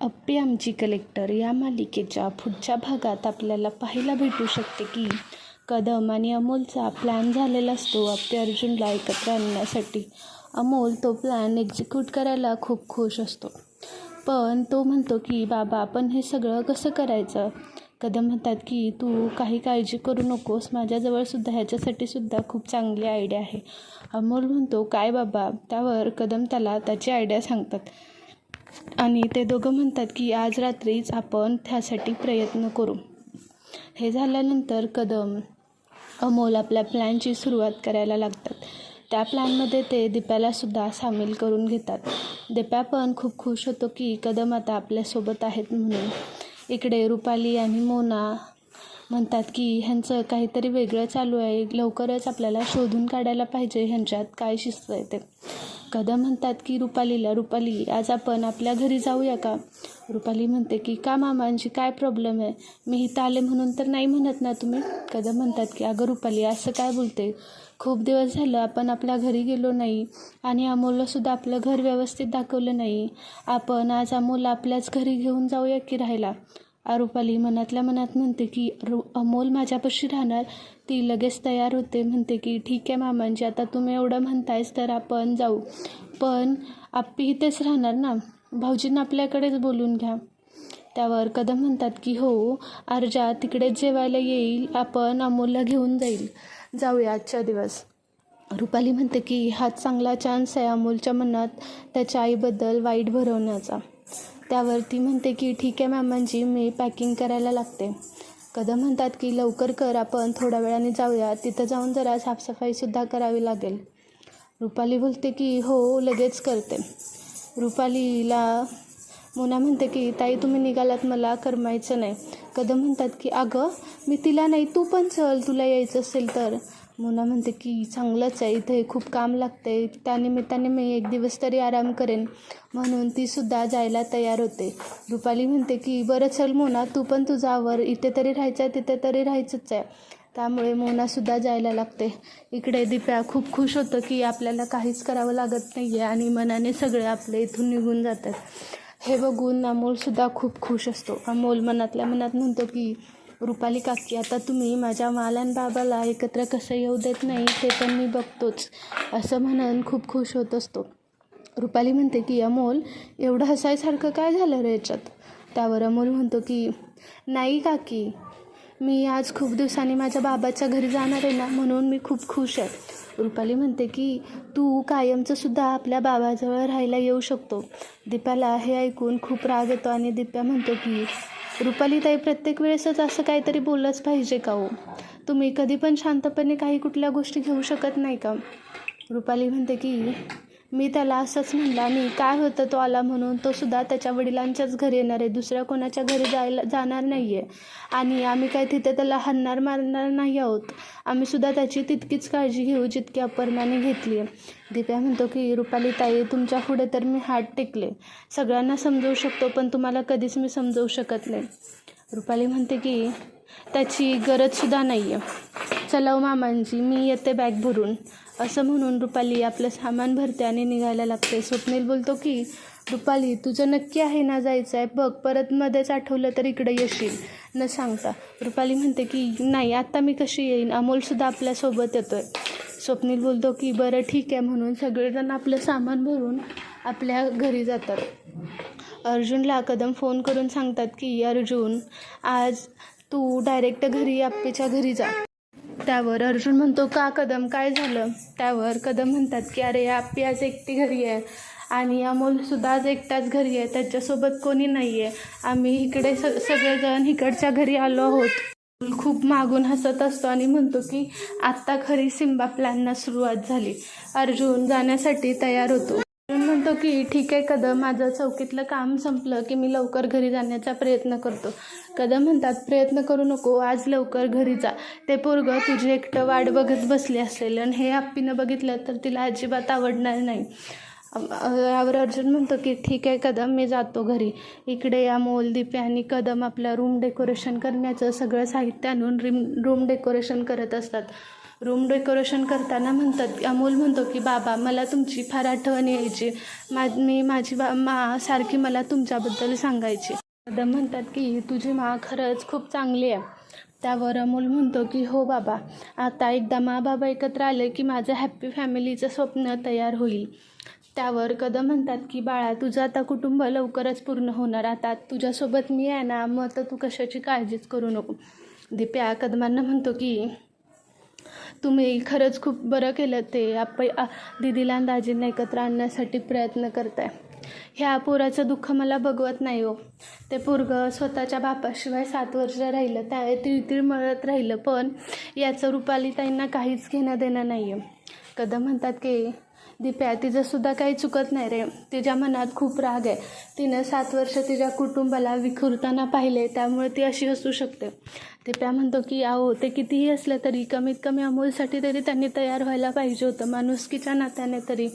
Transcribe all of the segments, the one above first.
अप्पी आमची कलेक्टर या मालिकेच्या पुढच्या भागात आपल्याला पाहायला भेटू शकते की कदम आणि अमोलचा प्लॅन झालेला असतो. अप्पी अर्जुनला एकत्र आणण्यासाठी अमोल तो प्लॅन एक्झिक्यूट करायला खूप खुश असतो. पण तो म्हणतो की बाबा आपण हे सगळं कसं करायचं? कदम म्हणतात की तू काही काळजी करू नकोस. माझ्याजवळसुद्धा ह्याच्यासाठी सुद्धा खूप चांगली आयडिया आहे. अमोल म्हणतो काय बाबा? त्यावर कदम त्याला त्याची आयडिया सांगतात. आणि ते दोघं म्हणतात की आज रात्रीच आपण त्यासाठी प्रयत्न करू. हे झाल्यानंतर कदम अमोल आपल्या प्लॅनची सुरुवात करायला लागतात. त्या प्लॅनमध्ये ते दिप्यालासुद्धा सामील करून घेतात. दिप्या पण खूप खुश होतो की कदम आता आपल्यासोबत आहेत म्हणून. इकडे रुपाली आणि मोना म्हणतात की ह्यांचं काहीतरी वेगळं चालू आहे. लवकरच आपल्याला शोधून काढायला पाहिजे ह्यांच्यात काय शिस्त आहे ते. कदम म्हणतात की रुपालीला रुपाली आज आपण आपल्या घरी जाऊया का? रुपाली म्हणते की का मामांची काय प्रॉब्लेम आहे? मी इथं आले म्हणून तर नाही म्हणत ना तुम्ही? कदम म्हणतात की अगं रुपाली असं काय बोलते? खूप दिवस झालं आपण आपल्या घरी गेलो नाही आणि अमोललासुद्धा आपलं घर व्यवस्थित दाखवलं नाही. आपण आज अमोल आपल्याच घरी घेऊन जाऊया की राहायला रुपाली मनातल्या मनात म्हणते की रु अमोल माझ्यापाशी राहणार. ती लगेच तयार होते. म्हणते की ठीक आहे मामांची आता तुम्ही एवढं म्हणतायच तर आपण जाऊ. पण आप्पी इथेच राहणार ना. भाऊजींना आपल्याकडेच बोलून घ्या. त्यावर कदम म्हणतात की हो अर्जा तिकडेच जेवायला येईल. आपण अमोलला घेऊन जाईल. जाऊया आजच्या दिवस. रुपाली म्हणते की हा चांगला चान्स आहे अमोलच्या मनात. त्याच्या आईबद्दल वाईट भरवण्याचा. त्यावर ती म्हणते की ठीक आहे मॅमांची मी पॅकिंग करायला लागते. कदम म्हणतात की लवकर कर आपण थोड्या वेळाने जाऊया. तिथं जाऊन जरा साफसफाईसुद्धा करावी लागेल. रुपाली बोलते की हो लगेच करते. रुपालीला मोना म्हणते की ताई तुम्ही निघालात मला करमायचं नाही. कदम म्हणतात की अगं मी तिला नाही तू पण चल तुला यायचं असेल तर. मोना म्हणते की चांगलंच आहे इथे खूप काम लागतं आहे त्यानिमित्ताने मी एक दिवस तरी आराम करेन. म्हणून तीसुद्धा जायला तयार होते. रुपाली म्हणते की बरं चल मोना तू पण तुझा आवर. इथे तरी राहायचं आहे तिथे तरी राहायचंच आहे. त्यामुळे मोनासुद्धा जायला लागते. इकडे दिप्या खूप खुश होतं की आपल्याला काहीच करावं लागत नाही आहे आणि मनाने सगळे आपले इथून निघून जातात. हे बघून अमोलसुद्धा खूप खुश असतो. अमोल मनातल्या मनात म्हणतो की रुपाली काकी आता तुम्ही माझ्या मालन बाबाला एकत्र कसं येऊ देत नाही ते पण मी बघतोच असं म्हणून खूप खुश होत असतो. रुपाली म्हणते की अमोल एवढं हसायसारखं काय झालं रे याच्यात? त्यावर अमोल म्हणतो की नाही काकी मी आज खूप दिवसांनी माझ्या बाबाच्या घरी जाणार आहे ना म्हणून मी खूप खुश आहे. रुपाली म्हणते की तू कायमचं सुद्धा आपल्या बाबाजवळ राहायला येऊ शकतो. दीपाला हे ऐकून खूप राग येतो आणि दिप्या म्हणतो की रुपाली ताई प्रत्येक वेळेसच असं काहीतरी बोललंच पाहिजे का हो? तुम्ही कधी पण शांतपणे काही कुठल्या गोष्टी घेऊ शकत नाही का? रुपाली म्हणते की मी त्याला असंच म्हणला मी काय होतं तो आला म्हणून? तो सुद्धा त्याच्या वडिलांच्याच घरी येणार आहे. दुसऱ्या कोणाच्या घरी जायला जाणार नाही आहे आणि आम्ही काय तिथे त्याला हाणणार मारणार नाही आहोत. आम्ही सुद्धा त्याची तितकीच काळजी घेऊ जितकी अपर्णाने घेतली आहे. दिप्या म्हणतो की रुपाली ताई तुमच्यापुढे तर मी हात टेकले. सगळ्यांना समजवू शकतो पण तुम्हाला कधीच मी समजवू शकत नाही. रुपाली म्हणते की त्याची गरजसुद्धा नाही आहे चलाव हो मामांजी मी येते बॅग भरून. असं म्हणून रुपाली आपलं सामान भरते आणि निघायला लागते. स्वप्नील बोलतो की रुपाली तुझं नक्की आहे ना जायचं आहे बघ परत मध्येच आठवलं तर इकडे येशील. न सांगता रुपाली म्हणते की नाही आत्ता मी कशी येईन? अमोलसुद्धा आपल्यासोबत येतो आहे स्वप्नील बोलतो की बरं ठीक आहे म्हणून सगळेजण आपलं सामान भरून आपल्या घरी जातात. अर्जुनला कदम फोन करून सांगतात की अर्जुन आज तू डायरेक्ट घरी आप्पेच्या घरी जा. त्यावर अर्जुन म्हणतो का कदम? काय झालं? त्यावर कदम म्हणतात की अरे आप्पी आज एकटी घरी आहे आणि अमोलसुद्धा आज एकटाच घरी आहे. त्याच्यासोबत कोणी नाही आहे आम्ही इकडे स सगळेजण इकडच्या घरी आलो आहोत. खूप मागून हसत असतो आणि म्हणतो की आत्ता खरी सिम्बा प्लॅनना सुरुवात झाली. अर्जुन जाण्यासाठी तयार होतो. म्हणतो की ठीक आहे कदम माझं चौकीतलं काम संपलं की मी लवकर घरी जाण्याचा प्रयत्न करतो. कदम म्हणतात प्रयत्न करू नको आज लवकर घरी जा. ते पोरगं तुझी एकटं वाट बघत बसली असेल आणि हे आप्पीनं बघितलं तर तिला अजिबात आवडणार नाही. यावर अर्जुन म्हणतो की ठीक आहे कदम मी जातो घरी. इकडे या मोलदीपे आणि कदम आपलं रूम डेकोरेशन करण्याचं सगळं साहित्य आणून रिम रूम डेकोरेशन करत असतात. रूम डेकोरेशन करताना म्हणतात अमोल म्हणतो की बाबा मला तुमची फार आठवण यायची. मा मी माझी बा मा सारखी मला तुमच्याबद्दल सांगायची. कदम म्हणतात की तुझी मा खरंच खूप चांगली आहे. त्यावर अमोल म्हणतो की हो बाबा आता एकदा मा बाबा एकत्र आले की माझं हॅप्पी फॅमिलीचं स्वप्न तयार होईल. त्यावर कदम म्हणतात की बाळा तुझं आता कुटुंब लवकरच पूर्ण होणार. आता तुझ्यासोबत मी आहे ना मग तर तू कशाची काळजीच करू नको. दिप्या कदमांना म्हणतो की तुम्ही खरंच खूप बरं केलं ते. आप दिदीला दीदीला आणि दाजींना एकत्र आणण्यासाठी प्रयत्न करताय. ह्या पोराचं दुःख मला बघवत नाही हो. ते पोरगं स्वतःच्या बापाशिवाय सात वर्ष राहिलं. त्या तिळतिळ मळत राहिलं पण याचं रुपाली ताईंना काहीच घेणं देणं नाही आहे कदम म्हणतात की दिप्या तिचंसुद्धा काही चुकत नाही रे. तिच्या मनात खूप राग आहे. तिनं सात वर्ष तिच्या कुटुंबाला विखुरताना पाहिले त्यामुळे ती अशी असू शकते. दिप्या म्हणतो की आहो ते कितीही असलं तरी कमीत कमी अमोलसाठी तरी त्यांनी तयार व्हायला पाहिजे होतं माणुसकीच्या नात्याने तरी.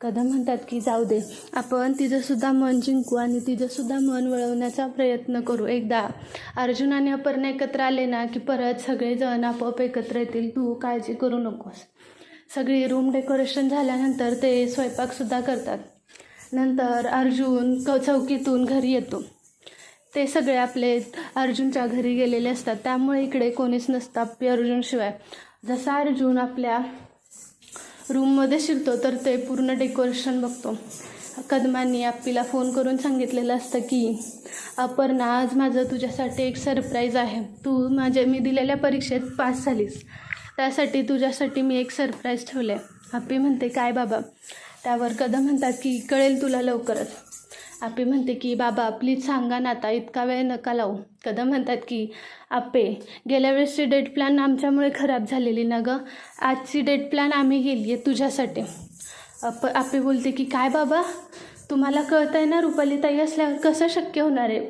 कदम म्हणतात की जाऊ दे. आपण तिचंसुद्धा मन जिंकू आणि तिचंसुद्धा मन वळवण्याचा प्रयत्न करू. एकदा अर्जुन आणि अपर्णा एकत्र आले ना की परत सगळेजण आपोआप एकत्र येतील. तू काळजी करू नकोस. सगळी रूम डेकोरेशन झाल्यानंतर ते स्वयंपाकसुद्धा करतात. नंतर अर्जुन क चौकीतून घरी येतो. ते सगळे आपले अर्जुनच्या घरी गेलेले असतात. त्यामुळे इकडे कोणीच नसतं आपली अर्जुनशिवाय जसा अर्जुन आपल्या रूममध्ये शिरतो तर ते पूर्ण डेकोरेशन बघतो. कदमांनी आप्पीला फोन करून सांगितलेलं असतं की अपर्णा आज माझं तुझ्यासाठी एक सरप्राईज आहे. तू माझ्या मी दिलेल्या परीक्षेत पास झालीस. त्यासाठी तुझ्यासाठी मी एक सरप्राईज ठेवलं आहे आपी म्हणते काय बाबा? त्यावर कदम म्हणतात की कळेल तुला लवकरच. आपे म्हणते की बाबा प्लीज सांगा ना आता इतका वेळ नका लावू. कदम म्हणतात की आप्पे गेल्या वेळेसची डेट प्लॅन आमच्यामुळे खराब झालेली ना गं? आजची डेट प्लॅन आम्ही गेली आहे तुझ्यासाठी. अप आप्पे बोलते की काय बाबा? तुम्हाला कळत आहे ना रुपाली ताई असल्यावर कसं शक्य होणार आहे?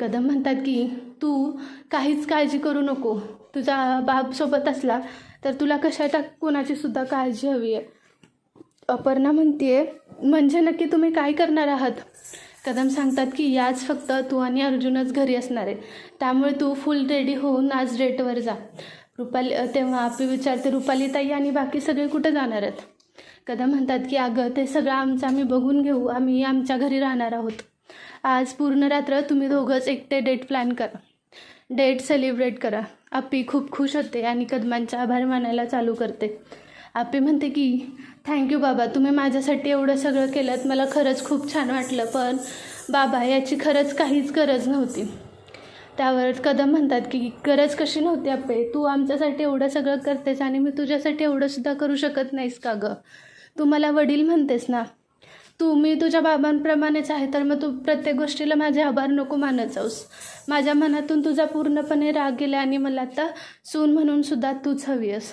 कदम म्हणतात की तू काहीच काळजी करू नको. तुझा बाप सोबत असला तर तुला कशाच्या कोणाची सुद्धा काळजी हवी आहे? अपर्णा म्हणते म्हणजे नक्की तुम्ही काय करणार आहात? कदम सांगतात की याच फक्त तू आणि अर्जुनच घरी असणार आहे. त्यामुळे तू फुल रेडी होऊन आज डेटवर जा. रुपाली तेव्हा आपली विचारते रुपाली ताई आणि बाकी सगळे कुठे जाणार आहेत? कदम म्हणतात की अगं ते सगळं आमचं आम्ही बघून घेऊ. आम्ही आमच्या घरी राहणार आहोत. आज पूर्ण रात्र तुम्ही दोघंच एकटे डेट प्लॅन करा. डेट सेलिब्रेट करा. आप्पी खूप खुश होते आणि कदमांचा आभार मानायला चालू करते. आप्पी म्हणते की थँक्यू बाबा. तुम्ही माझ्यासाठी एवढं सगळं केलं मला खरंच खूप छान वाटलं पण बाबा याची खरंच काहीच गरज नव्हती. त्यावर कदम म्हणतात की गरज कशी नव्हती आप्पे तू आमच्यासाठी एवढं सगळं करतेस आणि मी तुझ्यासाठी एवढंसुद्धा करू शकत नाहीस का गं? तू मला वडील म्हणतेस ना तू मी तुझ्या बाबांप्रमाणेच आहे तर मग तू प्रत्येक गोष्टीला माझे आभार नको मानत जाऊस. माझ्या मनातून तुझा पूर्णपणे राग गेला आणि मला आता सून म्हणून सुद्धा तूच हवी आहेस.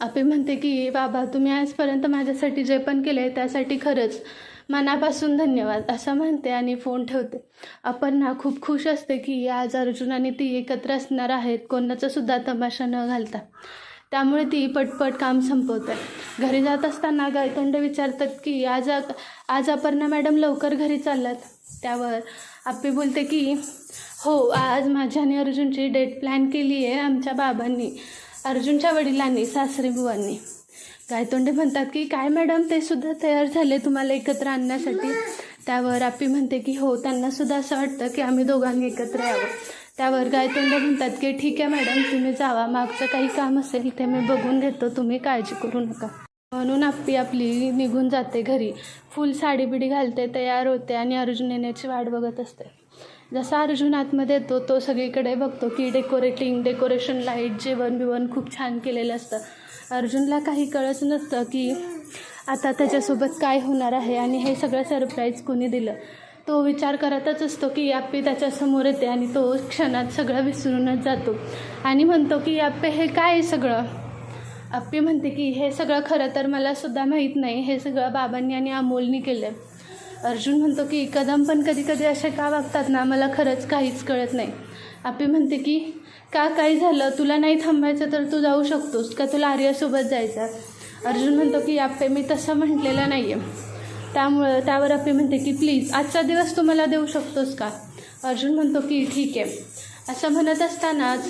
आपे म्हणते की बाबा तुम्ही आजपर्यंत माझ्यासाठी जे पण केलं आहे त्यासाठी खरंच मनापासून धन्यवाद असं म्हणते आणि फोन ठेवते. अपर्णा खूप खुश असते की आज अर्जुन आणि ती एकत्र असणार आहेत कोणाचासुद्धा तमाशा न घालता. त्यामुळे ती पटपट काम संपवते. घरी जात असताना गायतोंड विचारतात की आज आज अपर्णा मॅडम लवकर घरी चाललात त्यावर आप्पी बोलते की हो आज माझ्या आणि अर्जुनची डेट प्लॅन केली आहे आमच्या बाबांनी अर्जुनच्या वडिलांनी सासरे बुवांनी. गायतोंडे म्हणतात की काय मॅडम ते सुद्धा तयार झाले तुम्हाला एकत्र आणण्यासाठी? त्यावर आप्पी म्हणते की हो त्यांना सुद्धा असं वाटतं की आम्ही दोघांनी एकत्र यावं. त्यावर वर्गातून म्हणतात की ठीक आहे मॅडम तुम्ही जावा. मागचं काही काम असेल ते मी बघून घेतो. तुम्ही काळजी करू नका. म्हणून आप्पी आपली निघून जाते घरी. फुल साडी बिडी घालते तयार होते आणि अर्जुन येण्याची वाट बघत असते. जसा अर्जुन आतमध्ये येतो तो सगळीकडे बघतो की डेकोरेटिंग डेकोरेशन लाइट जेवण बिवण खूप छान केलेलं असतं. अर्जुनला काही कळत नसतं की आता त्याच्यासोबत काय होणार आहे आणि हे सगळं सरप्राईज कोणी दिलं. तो विचार करतच असतो की आप्पे त्याच्यासमोर येते आणि तो क्षणात सगळं विसरूनच जातो. आणि म्हणतो की आप्पे हे काय आहे सगळं? आप्पी म्हणते की हे सगळं खरं तर मला सुद्धा माहीत नाही. हे सगळं बाबांनी आणि अमोलनी केलं आहे अर्जुन म्हणतो की कदम पण कधी कधी असे का वागतात ना? मला खरंच काहीच कळत नाही. आपी म्हणते की का? काय झालं? तुला नाही थांबायचं तर तू जाऊ शकतोस का? तुला आर्यासोबत जायचं अर्जुन म्हणतो की आप्पे मी तसं म्हटलेलं नाही आहे त्यामुळं त्यावर आपे म्हणते की प्लीज आजचा दिवस तू मला देऊ शकतोस का? अर्जुन म्हणतो की ठीक आहे. असं म्हणत असतानाच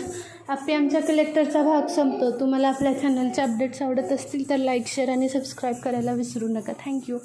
आपली आमच्या कलेक्टरचा भाग संपतो. तुम्हाला आपल्या चॅनलचे अपडेट्स आवडत असतील तर लाईक शेअर आणि सबस्क्राईब करायला विसरू नका. थँक्यू